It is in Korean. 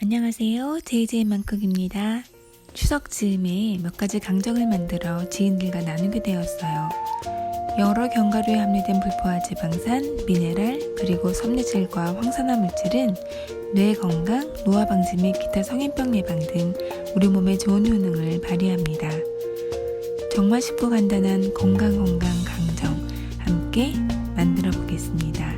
안녕하세요. JJ만큼입니다. 추석 즈음에 몇 가지 강정을 만들어 지인들과 나누게 되었어요. 여러 견과류에 함유된 불포화 지방산, 미네랄, 그리고 섬유질과 황산화 물질은 뇌 건강, 노화 방지 및 기타 성인병 예방 등 우리 몸에 좋은 효능을 발휘합니다. 정말 쉽고 간단한 건강 건강 강정 함께 만들어 보겠습니다.